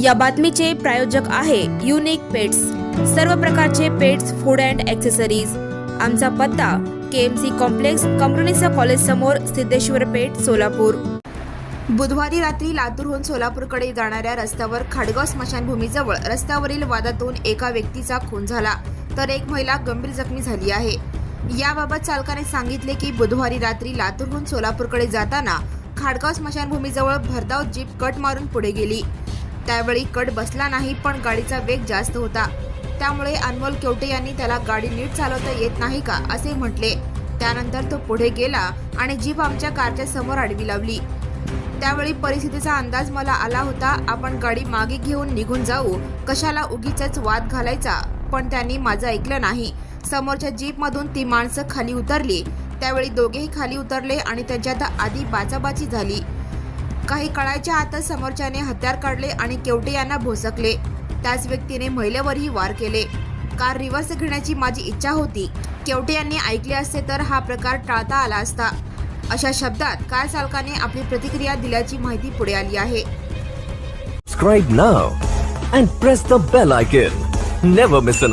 या बातमीचे प्रायोजक आहे युनिक पेट्स सर्व प्रकारचे पेट्स फूड अँड ॲक्सेसरीज आमचा पत्ता के एम सी कॉम्प्लेक्स कंपनीचा कॉलेज समोर सिद्धेश्वर पेठ सोलापूर. बुधवारी रात्री लातूरहून सोलापूरकडे जाणाऱ्या रस्त्यावर खाडगाव स्मशानभूमीजवळ रस्त्यावरील वादातून एका व्यक्तीचा खून झाला. तर एक महिला गंभीर जखमी झाली आहे. याबाबत चालकाने सांगितले की बुधवारी रात्री लातूरहून सोलापूरकडे जाताना खाडगाव स्मशानभूमीजवळ भरधाव जीप कट मारून पुढे गेली. त्यावेळी कट बसला नाही पण गाडीचा वेग जास्त होता. त्यामुळे अनमोल केवटे यांनी त्याला गाडी नीट चालवता येत नाही का असे म्हटले. त्यानंतर तो पुढे गेला आणि जीप आमच्या कारच्या समोर आडवी लावली. त्यावेळी परिस्थितीचा अंदाज मला आला होता आपण गाडी मागे घेऊन निघून जाऊ कशाला उगीच वाद घालायचा? पण त्यांनी माझं ऐकलं नाही. समोरच्या जीपमधून ती माणसं खाली उतरली. त्यावेळी दोघेही खाली उतरले आणि त्यांच्यात आधी बाचाबाची झाली. काही कळायच्या आतच समोरच्याने हत्यार काढले आणि केवटे यांना भोसकले. त्याच व्यक्तीने महिलेवरही वार केले. कार रिव्हर्स घेण्याची माझी इच्छा होती. केवटे यांनी ऐकले असते तर हा प्रकार टाळता आला असता. अशा शब्दात कार चालकाने आपली प्रतिक्रिया दिल्याची माहिती पुढे आली आहे. Subscribe now and press the bell icon. Never miss an